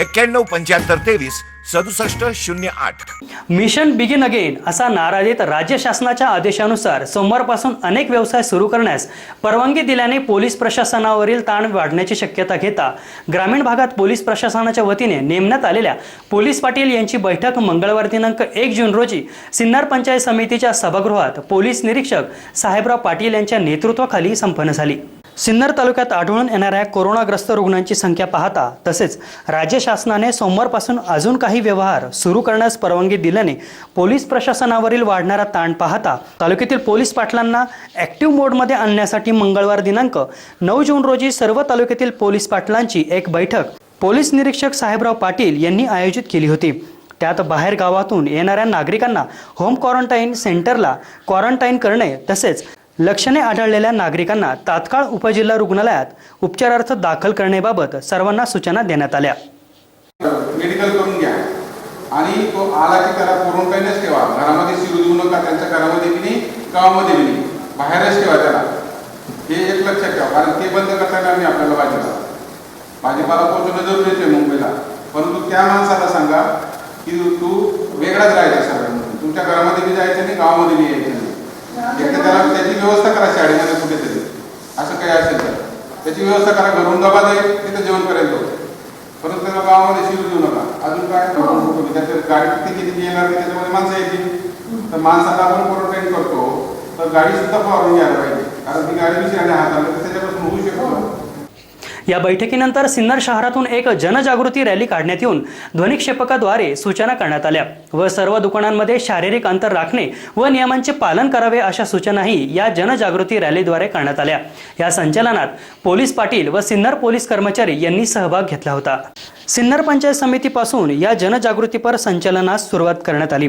एक्क्याण्णव पंच्याहत्तर तेवीस सदुसष्ट शून्य आठ. मिशन बिगिन अगेन असा नारा देत राज्य शासनाच्या आदेशानुसार सोमवारपासून अनेक व्यवसाय सुरू करण्यास परवानगी दिल्याने पोलीस प्रशासनावरील ताण वाढण्याची शक्यता घेता ग्रामीण भागात पोलीस प्रशासनाच्या वतीने नेमण्यात आलेल्या पोलीस पाटील यांची बैठक मंगळवार दिनांक एक जून रोजी सिन्नर पंचायत समितीच्या सभागृहात पोलीस निरीक्षक साहेबराव पाटील यांच्या नेतृत्वाखाली संपन्न झाली. सिन्नर तालुक्यात आढळून येणाऱ्या कोरोनाग्रस्त रुग्णांची संख्या पाहता तसेच राज्य शासनाने सोमवारपासून अजून काही व्यवहार सुरू करण्यास परवानगी दिल्याने पोलीस प्रशासनावरील वाढणारा ताण पाहता तालुक्यातील पोलीस पाटलांना ॲक्टिव्ह मोडमध्ये आणण्यासाठी मंगळवार दिनांक नऊ जून रोजी सर्व तालुक्यातील पोलीस पाटलांची एक बैठक पोलीस निरीक्षक साहेबराव पाटील यांनी आयोजित केली होती. त्यात बाहेर गावातून येणाऱ्या नागरिकांना होम क्वारंटाईन सेंटरला क्वारंटाईन करणे तसेच लक्षणे आढळलेल्या नागरिकांना तात्काळ उपजिल्हा रुग्णालयात उपचारार्थ दाखल करण्याबाबत सर्वांना सूचना देण्यात आल्या. मेडिकल करून घ्या. आणि तो आला की त्याला क्वारंटाईनच ठेवा. घरामध्ये शिरू देऊ नका त्यांच्या घरामध्ये की नाही गावामध्ये नाही. बाहेरच ठेवा त्याला. हे एक लक्षात ठेवा कारण ते बंद करताना आम्ही नाही आपल्याला भाजीपाला. भाजीपाला पोहोचवणं जरुरीच आहे मुंबईला. परंतु त्या माणसाला सांगा की तू वेगळाच राहायचा सगळ्यांना तुमच्या घरामध्ये बी जायचं नाही गावामध्ये बी यायचं एकदा त्याला त्याची व्यवस्था करा शाळेमध्ये कुठेतरी. असं काही असेल तर. त्याची व्यवस्था करा घरून डबा जाईल तिथं जेवण करेल तो परंतु त्याला गावामध्ये शिरू देऊ नका. अजून काय? त्याच्या गाडी किती किती येणार नाही त्याच्यामध्ये माणसं येतील. तर माणसाला आपण क्वारंटाईन करतो. तर गाडी सुद्धा फवारून घ्यायला पाहिजे. कारण ती गाडी दुसऱ्याने हाताळली तर त्याच्यापासून होऊ या बैठकीनंतर सिन्नर शहरातून एक जनजागृती रॅली काढण्यात येऊन ध्वनिक्षेपकाद्वारे सूचना करण्यात आल्या व सर्व दुकानांमध्ये शारीरिक अंतर राखणे व नियमांचे पालन करावे अशा सूचनाही या जनजागृती रॅलीद्वारे करण्यात आल्या. या संचलनात पोलीस पाटील व सिन्नर पोलीस कर्मचारी यांनी सहभाग घेतला होता. सिन्नर पंचायत समितीपासून या जनजागृतीपर संचलनास सुरुवात करण्यात आली.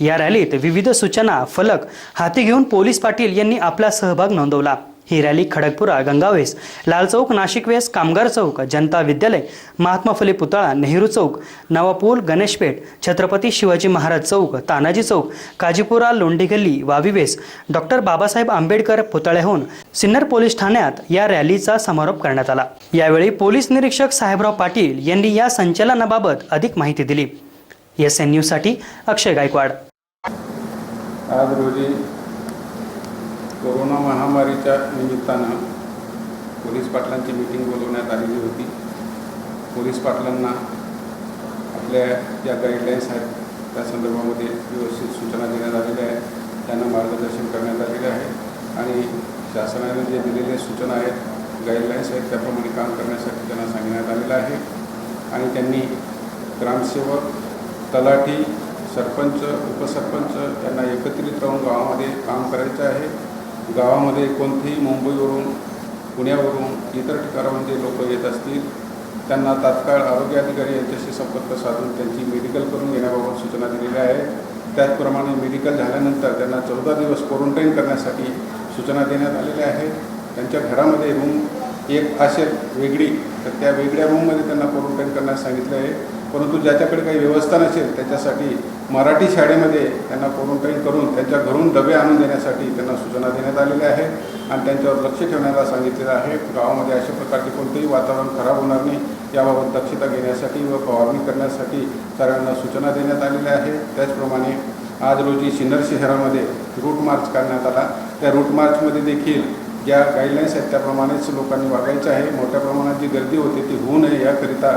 या रॅलीत विविध सूचना फलक हाती घेऊन पोलीस पाटील यांनी आपला सहभाग नोंदवला. ही रॅली खडगपुरा गंगावेस लाल चौक नाशिक वेस कामगार चौक जनता विद्यालय महात्मा फुले पुतळा नेहरू चौक नवापूल गणेशपेठ छत्रपती शिवाजी महाराज चौक तानाजी चौक काजीपुरा लोंढी गल्ली वावीवेस डॉक्टर बाबासाहेब आंबेडकर पुतळ्याहून सिन्नर पोलीस ठाण्यात या रॅलीचा समारोप करण्यात आला. यावेळी पोलीस निरीक्षक साहेबराव पाटील यांनी या संचलनाबाबत अधिक माहिती दिली. एस एन न्यूजसाठी अक्षय गायकवाड. आज रोजी कोरोना महामारीच्या निमित्तानं पोलीस पाटलांची मीटिंग बोलवण्यात आलेली होती. पोलीस पाटलांना आपल्या ज्या गाईडलाईन्स आहेत त्या संदर्भामध्ये व्यवस्थित सूचना देण्यात आलेल्या आहेत. त्यांना मार्गदर्शन करण्यात आलेले आहे. आणि शासनाने जे दिलेले सूचना आहेत गाईडलाईन्स आहेत त्याप्रमाणे काम करण्यासाठी त्यांना सांगण्यात आलेलं आहे. आणि त्यांनी ग्रामसेवक तलाठी सरपंच उपसरपंच यांना एकत्रित राहून गावामध्ये काम करायचं आहे. गावामध्ये कोणतेही मुंबईवरून पुण्यावरून इतर ठिकाणाहून जे लोक येत असतील त्यांना तात्काळ आरोग्य अधिकारी यांच्याशी संपर्क साधून त्यांची मेडिकल करून घेण्याबाबत सूचना दिलेल्या आहेत त्याचप्रमाणे मेडिकल झाल्यानंतर त्यांना चौदा दिवस क्वारंटाईन करण्यासाठी सूचना देण्यात आलेल्या आहेत. त्यांच्या घरामध्ये रूम एक असेल वेगळी तर त्या वेगळ्या रूममध्ये त्यांना क्वारंटाईन करण्यास सांगितलं आहे. परंतु ज्याच्याकडे काही व्यवस्था नसेल त्याच्यासाठी मराठी शाळेमध्ये त्यांना क्वारंटाईन करून त्यांच्या घरून डबे आणून देण्यासाठी त्यांना सूचना देण्यात आलेल्या आहेत आणि त्यांच्यावर लक्ष ठेवण्याला सांगितलेलं आहे. गावामध्ये अशा प्रकारचे कोणतेही वातावरण खराब होणार नाही. याबाबत दक्षता घेण्यासाठी व फवारणी करण्यासाठी सर्वांना सूचना देण्यात आलेल्या आहेत. त्याचप्रमाणे आज रोजी सिन्नर शहरामध्ये रूट मार्च करण्यात आला. त्या रूट मार्चमध्ये देखील ज्या गाईडलाईन्स आहेत त्याप्रमाणेच लोकांनी वागायचं आहे. मोठ्या प्रमाणात जी गर्दी होते ती होऊ नये याकरिता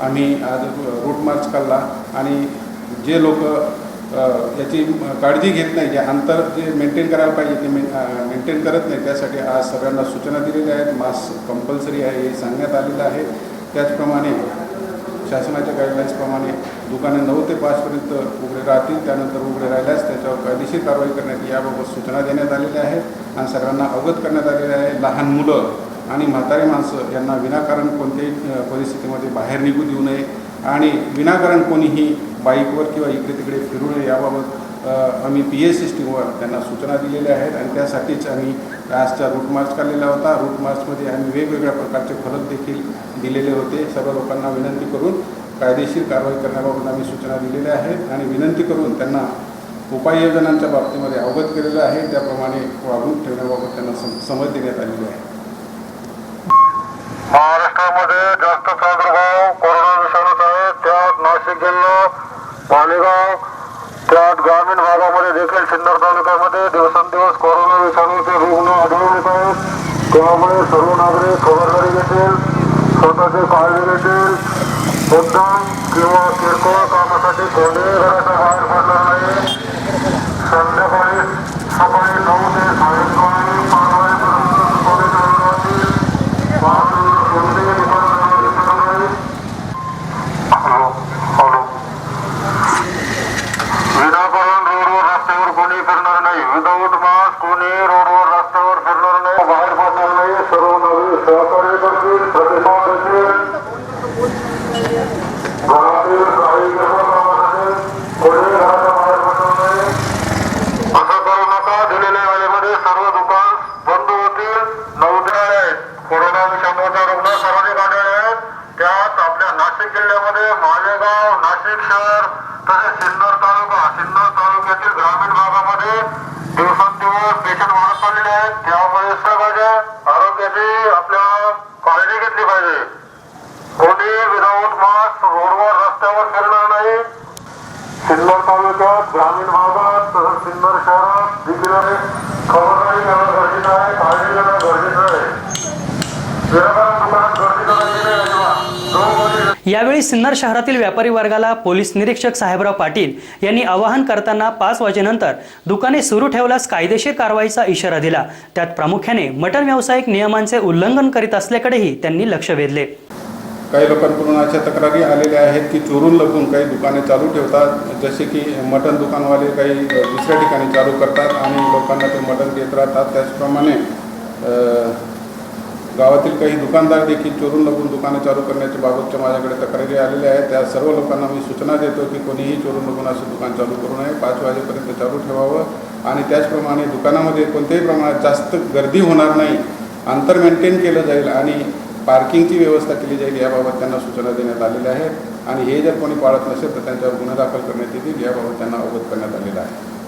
आम्ही आज रूट मार्च काढला. आणि जे लोक याची काळजी घेत नाही जे अंतर जे मेंटेन करायला पाहिजे ते मेंटेन करत नाही त्यासाठी आज सगळ्यांना सूचना दिलेल्या आहेत. मास्क कंपल्सरी आहे हे सांगण्यात आलेलं आहे. त्याचप्रमाणे शासनाच्या गाईडलाईन्सप्रमाणे दुकाने नऊ ते पाचपर्यंत उघडे राहतील. त्यानंतर उघडे राहिल्यास त्याच्यावर कायदेशीर कारवाई करण्यात याबाबत सूचना देण्यात आलेल्या आहेत आणि सर्वांना अवगत करण्यात आलेल्या आहे. लहान मुलं आणि म्हातारी माणसं यांना विनाकारण कोणत्याही परिस्थितीमध्ये बाहेर निघू देऊ नये आणि विनाकारण कोणीही बाईकवर किंवा इकडे तिकडे फिरू नये याबाबत आम्ही पी एस एस टीवर त्यांना सूचना दिलेल्या आहेत आणि त्यासाठीच आम्ही आजचा रूट मार्च काढलेला होता. रूट मार्चमध्ये आम्ही वेगवेगळ्या प्रकारचे फलक देखील दिलेले होते. सर्व लोकांना विनंती करून कायदेशीर कारवाई करण्याबाबत आम्ही सूचना दिलेल्या आहेत आणि विनंती करून त्यांना उपाययोजनांच्या बाबतीमध्ये अवगत केलेलं आहे. त्याप्रमाणे वागणूक ठेवण्याबाबत त्यांना सम समज देण्यात आलेली आहे. महाराष्ट्रामध्ये जास्त प्रादुर्भाव कोरोना विषाणूचा आहे त्यात नाशिक जिल्हा मालेगाव त्यात ग्रामीण भागामध्ये देखील सिन्नर तालुक्यामध्ये दिवसेंदिवस कोरोना विषाणूचे रुग्ण आढळून येत आहेत. त्यामुळे सर्व नागरिक खबरदारी घेतील स्वतःची काळजी घेतील. मुद्दाम किंवा किरकोळ कामासाठी कोणीही घराच्या बाहेर पडणार नाही. संध्याकाळी सकाळी नऊ ते सायंकाळी पाच वाजेपर्यंत दुकाने चालू राहतील वाहतूक कोणतेही दुकान चालू दिसत नाही हॅलो हॅलो विनाकारण रोडवर रस्त्यावर कोणी फिरणार नाही विदाऊट मास्क कोणी रोडवर रस्त्यावर फिरणार नाही बाहेर पडणार नाही सर्व नागरिक सहकार्य करतील प्रतिसाद देतील घरातील काही कामासाठी कोणी घराच्या बाहेर पडणार नाही असं करू नका दिलेल्या वेळेमध्ये सर्व दुकान बंद होतील नऊ आहेत कोरोना विषाणूचा रुग्ण सर्वाधिक आढळले आहेत त्यात आपल्या नाशिक जिल्ह्यामध्ये मालेगाव नाशिक शहर तसेच सिन्नर तालुका सिन्नर तालुक्यातील ग्रामीण भागामध्ये दिवसेंदिवस पेशंट वाढत चाललेले आहेत त्यामुळे सगळ्या आरोग्याची आपल्या काळजी घेतली पाहिजे. कोणी विदाऊट मास्क रोडवर रस्त्यावर फिरणार नाही. सिन्नर तालुक्यात ग्रामीण भागात तसंच सिन्नर शहरात देखील खबरदारी घेणं गरजेचं आहे काळजी घेणं गरजेचं आहे विनाकारण दुकानात गर्दी करायची नाही अजिबात जो कोणी यावेळी सिन्नर शहरातील व्यापारी वर्गाला पोलीस निरीक्षक साहेबराव पाटील यांनी आवाहन करताना पाच वाजेनंतर दुकाने सुरू ठेवल्यास कायदेशीर कारवाईचा इशारा दिला. त्यात प्रामुख्याने मटण व्यावसायिक नियमांचे उल्लंघन करीत असल्याकडेही त्यांनी लक्ष वेधले. काही लोकांकडून अशा तक्रारी आलेल्या आहेत की चोरून लपून काही दुकाने चालू ठेवतात. जसे की मटण दुकानवाले काही दुसऱ्या ठिकाणी चालू करतात आणि लोकांना ते मटण देत राहतात. त्याचप्रमाणे गावातील काही दुकानदार देखील चोरून लपून दुकाने चालू करण्याच्या बाबतच्या माझ्याकडे तक्रारी आलेल्या आहेत. त्या सर्व लोकांना मी सूचना देतो की कोणीही चोरून लपून असं दुकान चालू करू नये. पाच वाजेपर्यंत चालू ठेवावं आणि त्याचप्रमाणे दुकानामध्ये कोणत्याही प्रमाणात जास्त गर्दी होणार नाही. अंतर मेंटेन केलं जाईल आणि पार्किंगची व्यवस्था केली जाईल याबाबत त्यांना सूचना देण्यात आलेल्या आहेत. आणि हे जर कोणी पाळत नसेल तर त्यांच्यावर गुन्हा दाखल करण्यात येतील याबाबत त्यांना अवगत करण्यात आलेलं आहे.